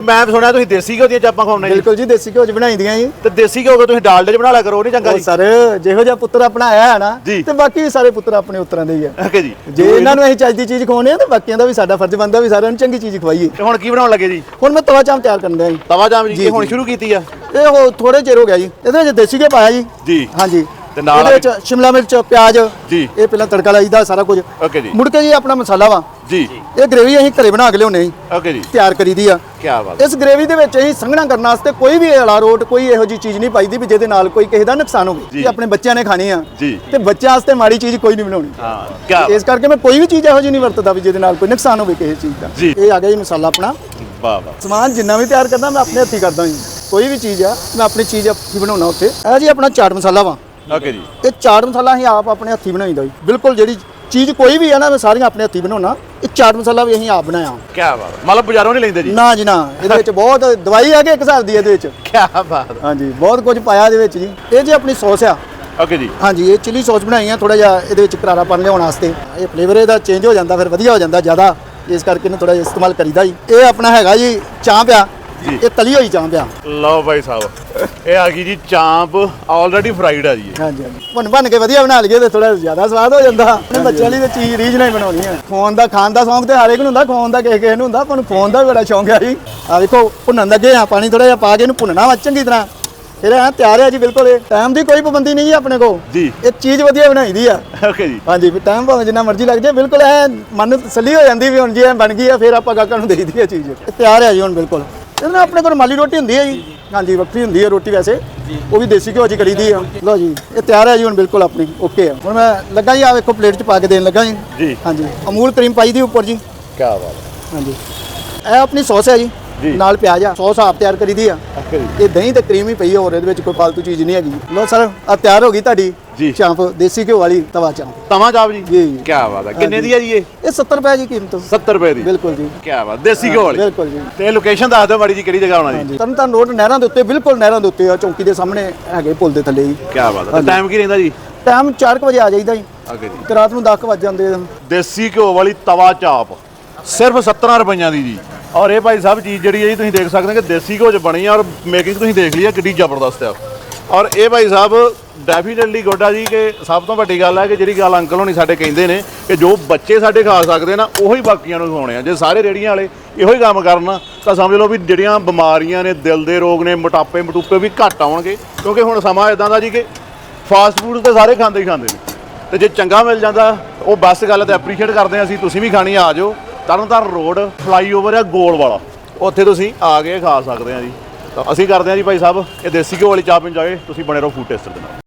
ਮੈਂ ਸੁਣਿਆ ਤੁਸੀਂ ਦੇਸੀ ਘਿਓ ਦੀਆਂ ਚਾਪਾਂ ਖਾਉਂਦੇ ਜੀ। ਬਿਲਕੁਲ ਜੀ ਦੇਸੀ ਘਿਓ ਚ ਬਣਾਈ ਦੀਆਂ ਜੀ। ਤੇ ਦੇਸੀ ਘਿਓ ਕੋ ਤੁਸੀਂ ਡਾਲਡੇ ਚ ਬਣਾ ਲਿਆ ਕਰੋ ਉਹ ਨਹੀਂ ਚੰਗਾ ਉਹ ਜੀ। ਸਰ ਜਿਹੋ ਜਿਹਾ ਪੁੱਤਰ ਆਪਣਾ ਆਇਆ ਹੈ ਨਾ ਜੀ। ਤੇ ਬਾਕੀ ਵੀ ਸਾਰੇ ਪੁੱਤਰ ਆਪਣੇ ਉਤਰਾਂ ਦੇ ਹੀ ਆ। ਓਕੇ ਜੀ। ਜੇ ਇਹਨਾਂ ਨੂੰ ਅਸੀਂ ਚੱਜ ਦੀ ਚੀਜ਼ ਖਵਾਉਣੇ ਆ ਤੇ ਬਾਕੀਆਂ ਦਾ ਵੀ ਸਾਡਾ ਫਰਜ਼ ਬਣਦਾ ਵੀ ਸਾਰਿਆਂ ਨੂੰ ਚੰਗੀ ਚੀਜ਼ ਖਵਾਈਏ। ਤੇ ਹੁਣ ਕੀ ਬਣਾਉਣ ਲੱਗੇ ਜੀ? ਹੁਣ ਮੈਂ ਤਵਾ ਚਾਂਪ ਤਿਆਰ ਕਰਨ ਦਿਆਂ ਜੀ। ਤਵਾ ਜਾਮ ਜੀ ਇਹ ਹੁਣ। ਸ਼ੁਰੂ ਕੀਤੀ ਆ? ਇਹ ਹੋ ਥੋੜੇ ਚਿਰ ਹੋ ਗਿਆ ਜੀ। ਇਹਦੇ ਵਿੱਚ ਦੇਸੀ ਘਿਓ ਪਾਇਆ ਜੀ। ਜੀ। ਹਾਂਜੀ। ਤੇ ਨਾਲ ਇਹਦੇ ਵਿੱਚ ਸ਼ਿਮਲਾ ਮਿਰਚ ਪਿਆਜ਼ ਜੀ। ਇਹ ਪਹਿਲਾਂ ਤੜਕਾ ਲਾਈਦਾ ਸਾਰਾ ਕੁਝ। ਓਕੇ ਜੀ। ਮੁੜ ਕੇ ਜੀ ਆਪਣਾ ਮਸਾਲਾ ਵਾ। ਜੀ। ਇਹ ਗ੍ਰੇਵੀ ਅਸੀਂ ਘਰੇ ਬਣਾ ਕੇ ਲਿਆਉਨੇ ਜੀ ਓਕੇ ਜੀ। ਤਿਆਰ ਕਰੀਦੀ ਆ। ਕੀ ਬਾਤ ਇਸ ਗ੍ਰੇਵੀ ਦੇ ਵਿੱਚ ਅਸੀਂ ਸੰਘਣਾ ਕਰਨ ਵਾਸਤੇ ਕੋਈ ਵੀ ਅਲਾਰੋਟ ਕੋਈ ਇਹੋ ਜੀ ਚੀਜ਼ ਨਹੀਂ ਪਾਈਦੀ ਵੀ ਜਿਹਦੇ ਨਾਲ ਕੋਈ ਕਿਸੇ ਦਾ ਨੁਕਸਾਨ ਹੋਵੇ। ਜੀ। ਇਹ ਆਪਣੇ ਬੱਚਿਆਂ ਨੇ ਖਾਣੀ ਆ। ਜੀ। ਤੇ ਬੱਚਿਆਂ ਵਾਸਤੇ ਮਾੜੀ ਚੀਜ਼ ਕੋਈ ਨਹੀਂ ਬਣਾਉਣੀ। ਹਾਂ ਕੀ ਇਸ ਕਰਕੇ ਮੈਂ ਕੋਈ ਵੀ ਚੀਜ਼ ਇਹੋ ਜੀ ਨਹੀਂ ਵਰਤਦਾ ਵੀ ਜਿਹਦੇ ਨਾਲ ਕੋਈ ਨੁਕਸਾਨ ਹੋਵੇ ਕਿਸੇ ਚੀਜ਼ ਦਾ। ਜੀ। ਇਹ ਆ ਗਿਆ ਜੀ ਮਸਾਲਾ ਆਪਣਾ। ਵਾਹ ਵਾਹ। ਸਮਾਨ ਜਿੰਨਾ ਵੀ ਤਿਆਰ ਕਰਦਾ ਮੈਂ ਆਪਣੇ ਹੱਥੀਂ ਕਰਦਾ ਜੀ। ਕੋਈ ਵੀ ਚੀਜ਼ ਆ ਮੈਂ ਆਪਣੀ ਚੀਜ਼ ਹੱਥੀਂ ਬਣਾਉਣਾ ਉੱਥੇ। ਇਹ ਜੀ ਆਪਣਾ ਚਾਟ ਮਸਾਲਾ ਵਾ। ਓਕੇ ਜੀ। ਇਹ ਚਾਟ ਮਸਾਲਾ ਅਸੀਂ ਆਪ ਆਪਣੇ ਹੱਥੀਂ ਬਣਾਈਦਾ ਜੀ। ਬਿਲਕੁਲ ਜਿਹੜੀ ਚੀਜ਼ ਕੋਈ ਵੀ ਆ ਨਾ ਮੈਂ ਸਾਰੀਆਂ ਆਪਣੇ ਹੱਥੀਂ ਬਣਾਉਣਾ ਇਹ ਚਾਟ ਮਸਾਲਾ ਵੀ ਅਸੀਂ ਆਪ ਬਣਾਇਆ। ਕੀ ਬਾਤ। ਮਤਲਬ ਬਾਜ਼ਾਰੋਂ ਨਹੀਂ ਲੈਂਦੇ ਜੀ? ਨਾ ਜੀ ਨਾ ਇਹਦੇ ਵਿੱਚ ਬਹੁਤ ਦਵਾਈ ਆ ਕੇ ਇੱਕ ਹਿਸਾਬ ਦੀ ਇਹਦੇ ਵਿੱਚ? ਕੀ ਬਾਤ। ਹਾਂਜੀ ਬਹੁਤ ਕੁਝ ਪਾਇਆ ਇਹਦੇ ਵਿੱਚ ਜੀ। ਇਹ ਜੀ ਆਪਣੀ ਸੌਸ ਆ। ਓਕੇ ਜੀ। ਹਾਂਜੀ ਇਹ ਚਿਲੀ ਸੌਸ ਬਣਾਈ ਆ ਥੋੜਾ ਜਿਹਾ ਇਹਦੇ ਵਿੱਚ ਕਰਾਰਾਪਨ ਲਿਆਉਣ ਵਾਸਤੇ। ਇਹ ਫਲੇਵਰ ਇਹਦਾ ਚੇਂਜ ਹੋ ਜਾਂਦਾ ਫਿਰ ਵਧੀਆ ਹੋ ਜਾਂਦਾ ਜ਼ਿਆਦਾ। ਇਸ ਕਰਕੇ ਇਹਨੂੰ ਥੋੜਾ ਜਿਹਾ ਇਸਤੇਮਾਲ ਕਰੀਦਾ ਜੀ। ਇਹ ਆਪਣਾ ਹੈਗਾ ਜੀ ਚਾਂਪ ਆ। ਜੀ। ਇਹ ਤਲੀ ਹੋਈ ਚਾਂਪ ਆ। ਲਓ ਭਾਈ ਸਾਹਿਬ ਇਹ ਆ ਗਈ ਜੀ ਚਾਂਪ ਆਲਰੇਡੀ ਫਰਾਈਡ ਆ ਜੀ ਇਹ। ਹਾਂਜੀ ਹਾਂਜੀ। ਬਣ ਬਣ ਕੇ ਵਧੀਆ ਬਣਾ ਲਈਏ ਤੇ ਥੋੜਾ ਜ਼ਿਆਦਾ ਸਵਾਦ ਹੋ ਜਾਂਦਾ। ਆਪਣੇ ਬੱਚਿਆਂ ਲਈ ਤਾਂ ਚੀਜ਼ ਰੀਝ ਨਹੀਂ ਬਣਾਉਣੀ ਹੈ ਫੋਨ ਦਾ ਖਾਣ ਦਾ ਸ਼ੌਂਕ ਤੇ ਹਰ ਇੱਕ ਨੂੰ ਹੁੰਦਾ ਫੋਨ ਦਾ ਕਿਸੇ ਕਿਸੇ ਨੂੰ ਹੁੰਦਾ ਨੂੰ ਫੋਨ ਦਾ ਵੀ ਬੜਾ ਸ਼ੌਂਕ ਆ ਜੀ। ਆ ਦੇਖੋ ਭੁੰਨਣ ਲੱਗੇ ਆ ਪਾਣੀ ਥੋੜਾ ਜਿਹਾ ਪਾ ਕੇ ਇਹਨੂੰ ਭੁੰਨਣਾ ਵਾ ਚੰਗੀ ਤਰ੍ਹਾਂ। ਫਿਰ ਐ ਤਿਆਰ ਹੈ ਜੀ ਬਿਲਕੁਲ ਇਹ। ਟਾਈਮ ਦੀ ਕੋਈ ਪਾਬੰਦੀ ਨਹੀਂ ਜੀ ਆਪਣੇ ਕੋਲ। ਜੀ। ਇਹ ਚੀਜ਼ ਵਧੀਆ ਬਣਾਈ ਦੀ ਆ। ਓਕੇ ਜੀ। ਹਾਂਜੀ ਵੀ ਟਾਈਮ ਭਾਵੇਂ ਜਿੰਨਾ ਮਰਜ਼ੀ ਲੱਗ ਜਾਏ ਬਿਲਕੁਲ ਐ ਮਨ ਨੂੰ ਤਸੱਲੀ ਹੋ ਜਾਂਦੀ ਵੀ ਹੁਣ ਜੀ ਐ ਬਣ ਗਈ ਆ ਫਿਰ ਆਪਾਂ ਗਾਹਕਾਂ ਨੂੰ ਦੇਈ ਦੀ ਆ ਚੀਜ਼। ਇਹ ਤਿਆਰ ਹੈ ਜੀ ਹੁਣ ਬਿਲਕੁਲ। ਇਹਦੇ ਨਾਲ ਆਪਣੇ ਕੋਲ ਮਾਲੀ ਰੋਟੀ ਹੁੰਦੀ ਹੈ ਜੀ। ਹਾਂਜੀ ਵੱਖਰੀ ਹੁੰਦੀ ਹੈ ਰੋਟੀ ਵੈਸੇ। ਉਹ ਵੀ ਦੇਸੀ ਘਿਓ ਚ ਕਰੀਦੀ ਆ। ਲਓ ਜੀ ਇਹ ਤਿਆਰ ਹੈ ਜੀ ਹੁਣ ਬਿਲਕੁਲ ਆਪਣੀ। ਓਕੇ ਆ। ਹੁਣ ਮੈਂ ਲੱਗਾ ਜੀ ਆ ਵੇਖੋ ਪਲੇਟ ਚ ਪਾ ਕੇ ਦੇਣ ਲੱਗਾ ਜੀ। ਜੀ। ਹਾਂਜੀ ਅਮੂਲ ਕਰੀਮ ਪਾਈ ਦੀ ਉੱਪਰ ਜੀ। ਕੀ ਬਾਤ ਹਾਂਜੀ। ਇਹ ਆਪਣੀ ਸੌਸ ਹੈ ਜੀ। ਨਾਲ ਪਿਆਜ਼ ਆ। ਸੌਸ ਆਪ ਤਿਆਰ ਕਰੀਦੀ ਆ। ਓਕੇ ਜੀ। ਇਹ ਦਹੀਂ ਤੇ ਕਰੀਮ ਹੀ ਪਈ ਆ ਹੋਰ ਇਹਦੇ ਵਿੱਚ ਕੋਈ ਫालतू ਚੀਜ਼ ਨਹੀਂ ਹੈਗੀ। ਲਓ ਸਰ ਆ ਤਿਆਰ ਹੋ ਗਈ ਤੁਹਾਡੀ। ਜੀ। ਚਾਂਪ ਦੇਸੀ ਘਿਓ ਵਾਲੀ ਤਵਾ ਚਾਂਪ। ਤਵਾ ਚਾਪ ਜੀ? ਜੀ, ਜੀ। ਕੀ ਬਾਤ ਹੈ। ਕਿੰਨੇ ਦੀ ਹੈ ਜੀ ਇਹ? ਇਹ 70 ਰੁਪਏ ਦੀ ਕੀਮਤ। 70 ਰੁਪਏ ਦੀ। ਬਿਲਕੁਲ ਜੀ। ਕੀ ਬਾਤ। ਦੇਸੀ ਘਿਓ ਵਾਲੀ। ਬਿਲਕੁਲ ਜੀ। ਤੇ ਲੋਕੇਸ਼ਨ ਦੱਸ ਦਿਓ ਮਾੜੀ ਜੀ ਕਿਹੜੀ ਜਗ੍ਹਾ ਆਉਣਾ ਜੀ। ਹਾਂਜੀ। ਤਰਨ ਤਾਰਨ ਰੋਡ ਨਹਿਰਾਂ ਦੇ ਉੱਤੇ ਬਿਲਕੁਲ ਨਹਿਰਾਂ ਦੇ ਉੱਤੇ ਆ ਚੌਂਕੀ ਦੇ ਸਾਹਮਣੇ ਹੈਗੇ ਪੁਲ ਦੇ ਥੱਲੇ ਜੀ। ਕੀ ਬਾਤ ਹੈ। ਟਾਈਮ ਕੀ ਰਹਿੰਦਾ ਜੀ? ਟਾਈਮ 4 ਵਜੇ ਆ ਜਾਈਦਾ ਜੀ। ਓਕੇ ਜੀ। ਤੇ ਰਾਤ ਨੂੰ 10 ਵਜ ਜਾਂਦੇ ਦੇਸੀ ਘਿਓ ਵਾਲੀ ਤਵਾ ਚਾਪ। ਸਿਰਫ 17 ਰੁਪਈਆਂ ਦੀ ਜੀ। ਔਰ ਇਹ ਭਾਈ ਸਾਹਿਬ ਚੀਜ਼ ਜਿਹੜੀ ਹੈ ਜੀ ਤੁਸੀਂ ਦੇਖ ਸਕਦੇ ਹੋ ਕਿ ਦੇਸੀ ਘਿਓ 'ਚ ਬਣੀ ਆ ਔਰ ਮੇਕਿੰਗ ਤੁਸੀਂ ਦੇਖ ਲਈ ਆ ਕਿੱਡੀ ਜ਼ਬਰਦਸਤ ਆ। ਔਰ ਇਹ ਭਾਈ ਸਾਹਿਬ ਡੈਫੀਨਿਟਲੀ ਗੋਡਾ ਜੀ ਕਿ ਸਭ ਤੋਂ ਵੱਡੀ ਗੱਲ ਹੈ ਕਿ ਜਿਹੜੀ ਗੱਲ ਅੰਕਲ ਹੋਣੀ ਸਾਡੇ ਕਹਿੰਦੇ ਨੇ, ਕਿ ਜੋ ਬੱਚੇ ਸਾਡੇ ਖਾ ਸਕਦੇ ਨਾ, ਉਹੀ ਬਾਕੀਆਂ ਨੂੰ ਖਵਾਉਣੇ ਆ। ਜੇ ਸਾਰੇ ਰੇੜੀਆਂ ਵਾਲੇ ਇਹੋ ਹੀ ਕੰਮ ਕਰਨ, ਤਾਂ ਸਮਝ ਲਓ ਵੀ ਜਿਹੜੀਆਂ ਬਿਮਾਰੀਆਂ ਨੇ, ਦਿਲ ਦੇ ਰੋਗ ਨੇ, ਮੋਟਾਪੇ, ਮਟੂਪੇ ਵੀ ਘੱਟ ਆਉਣਗੇ। ਕਿਉਂਕਿ ਹੁਣ ਸਮਾਂ ਇਦਾਂ ਦਾ ਜੀ ਕਿ ਫਾਸਟ ਫੂਡ ਤਾਂ ਸਾਰੇ ਖਾਂਦੇ ਹੀ ਖਾਂਦੇ ਨੇ। ਤੇ ਜੇ ਚੰਗਾ ਮਿਲ ਜਾਂਦਾ, ਉਹ ਬਸ ਗੱਲ ਤੇ ਐਪਰੀਸ਼ੀਏਟ ਕਰਦੇ ਹਾਂ ਅਸੀਂ, ਤੁਸੀਂ ਵੀ ਖਾਣੀ ਆ ਜਾਓ। ਤਰਨਤਾਰਨ ਰੋਡ ਫਲਾਈਓਵਰ ਆ ਗੋਲ ਵਾਲਾ। ਉੱਥੇ ਤੁਸੀਂ ਆ ਕੇ ਖਾ ਸਕਦੇ ਆ ਜੀ। ਤਾਂ ਅਸੀਂ ਕਰਦੇ ਹਾਂ ਜੀ ਭਾਈ ਸਾਹਿਬ, ਇਹ ਦੇਸੀ ਘਿਓ ਵਾਲੀ ਚਾਪ ਇੰਜੋਏ ਤੁਸੀਂ ਬਣੇ ਰਹੋ ਫੂਡ ਟੇਸਟਰ ਦੇ ਨਾਲ।